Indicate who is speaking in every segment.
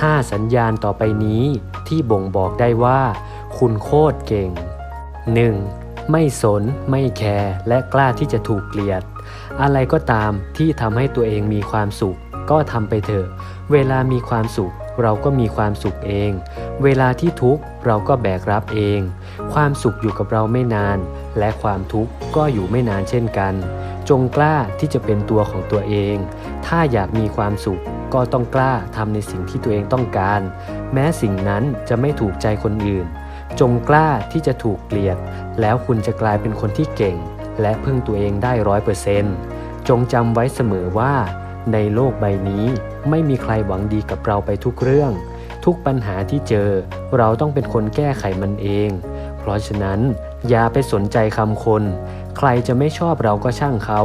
Speaker 1: 5 สัญญาณต่อไปนี้ที่บ่งบอกได้ว่า คุณโคตรเก่ง 1. ไม่สน ไม่แคร์และกล้าที่จะถูกเกลียด อะไรก็ตามที่ทำให้ตัวเองมีความสุข ก็ทำไปเถอะ เวลามีความสุขเราก็มีความสุขเอง เวลาที่ทุกข์เราก็แบกรับเอง ความสุขอยู่กับเราไม่นาน และความทุกข์ก็อยู่ไม่นานเช่นกัน จงกล้าที่จะเป็นตัวของตัวเอง ถ้าอยากมีความสุข ก็ต้องกล้าทำในสิ่งที่ตัวเองต้องการ แม้สิ่งนั้นจะไม่ถูกใจคนอื่น จงกล้าที่จะถูกเกลียด แล้วคุณจะกลายเป็นคนที่เก่ง และพึ่งตัวเองได้ร้อยเปอร์เซนต์จงจำไว้เสมอว่า ในโลกใบนี้ไม่มีใครหวังดีกับเราไปทุกเรื่อง ทุกปัญหาที่เจอ เราต้องเป็นคนแก้ไขมันเอง เพราะฉะนั้น อย่าไปสนใจคำคน ใครจะไม่ชอบเราก็ช่างเขา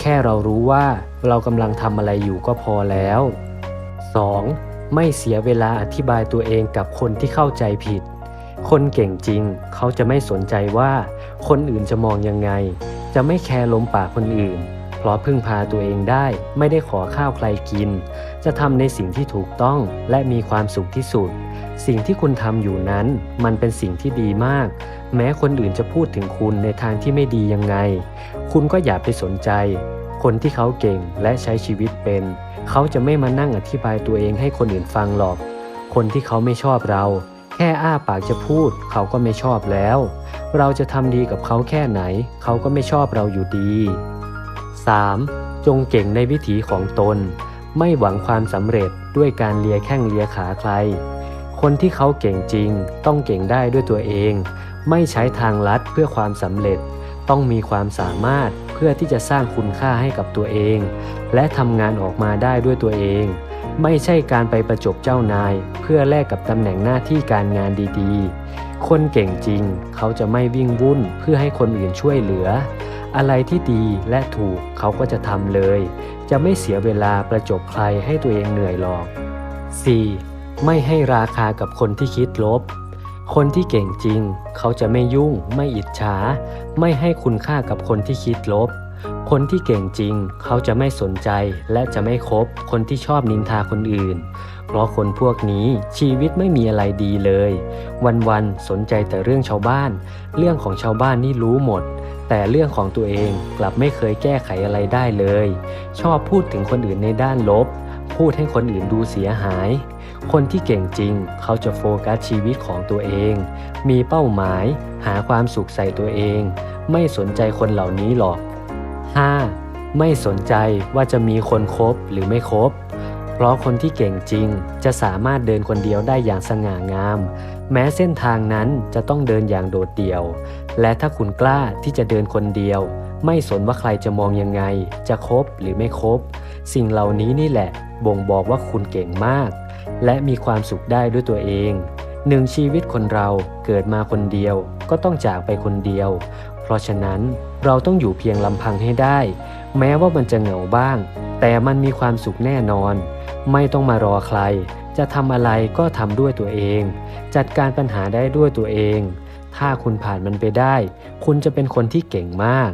Speaker 1: แค่เรารู้ว่าเรากำลังทำอะไรอยู่ก็พอแล้ว 2. ไม่เสียเวลาอธิบายตัวเองกับคนที่เข้าใจผิด คนเก่งจริง เขาจะไม่สนใจว่า คนอื่นจะมองยังไง จะไม่แคร์ลมปากคนอื่น เพราะพึ่งพาตัวเองได้ไม่ได้ขอข้าวใครกิน จะทำในสิ่งที่ถูกต้องและมีความสุขที่สุด สิ่งที่คุณทำอยู่นั้น มันเป็นสิ่งที่ดีมาก แม้คนอื่นจะพูดถึงคุณในทางที่ไม่ดียังไง คุณก็อย่าไปสนใจ คนที่เขาเก่งและใช้ชีวิตเป็น เขาจะไม่มานั่งอธิบายตัวเองให้คนอื่นฟังหรอก คนที่เขาไม่ชอบเรา แค่อ้าปากจะพูด เขาก็ไม่ชอบแล้ว เราจะทำดีกับเขาแค่ไหน เขาก็ไม่ชอบเราอยู่ดี 3. จงเก่งในวิถีของตน ไม่หวังความสำเร็จด้วยการเลียแข้งเลียขาใคร คนที่เขาเก่งจริง ต้องเก่งได้ด้วยตัวเอง ไม่ใช้ทางลัดเพื่อความสำเร็จ ต้องมีความสามารถเพื่อที่จะสร้างคุณค่าให้กับตัวเอง และทำงานออกมาได้ด้วยตัวเอง ไม่ใช่การไปประจบเจ้านาย เพื่อแลกกับตำแหน่งหน้าที่การงานดีๆ คนเก่งจริง เขาจะไม่วิ่งวุ่นเพื่อให้คนอื่นช่วยเหลือ อะไรที่ดีและถูกเขาก็จะทำเลย จะไม่เสียเวลาประจบใครให้ตัวเองเหนื่อยหรอก 4. ไม่ให้ราคากับคนที่คิดลบ คนที่เก่งจริง เขาจะไม่ยุ่ง ไม่อิจฉา ไม่ให้คุณค่ากับคนที่คิดลบ คนที่เก่งจริง เขาจะไม่สนใจและจะไม่คบคนที่ชอบนินทาคนอื่น เพราะคนพวกนี้ชีวิตไม่มีอะไรดีเลย วันๆสนใจแต่เรื่องชาวบ้าน เรื่องของชาวบ้านนี่รู้หมด แต่เรื่องของตัวเองกลับไม่เคยแก้ไขอะไรได้เลย ชอบพูดถึงคนอื่นในด้านลบ พูดให้คนอื่นดูเสียหาย คนที่เก่งจริง เขาจะโฟกัสชีวิตของตัวเอง มีเป้าหมาย หาความสุขใส่ตัวเอง ไม่สนใจคนเหล่านี้หรอก 5. ไม่สนใจว่าจะมีคนคบหรือไม่คบ เพราะคนที่เก่งจริง จะสามารถเดินคนเดียวได้อย่างสง่างาม แม้เส้นทางนั้นจะต้องเดินอย่างโดดเดี่ยว และถ้าคุณกล้าที่จะเดินคนเดียว ไม่สนว่าใครจะมองยังไง จะคบหรือไม่คบ สิ่งเหล่านี้นี่แหละ บ่งบอกว่าคุณเก่งมาก และมีความสุขได้ด้วยตัวเองหนึ่งชีวิตคนเราเกิดมาคนเดียว ก็ต้องจากไปคนเดียว เพราะฉะนั้นเราต้องอยู่เพียงลำพังให้ได้ แม้ว่ามันจะเหงาบ้าง แต่มันมีความสุขแน่นอน ไม่ต้องมารอใคร จะทำอะไรก็ทำด้วยตัวเอง จัดการปัญหาได้ด้วยตัวเอง ถ้าคุณผ่านมันไปได้ คุณจะเป็นคนที่เก่งมาก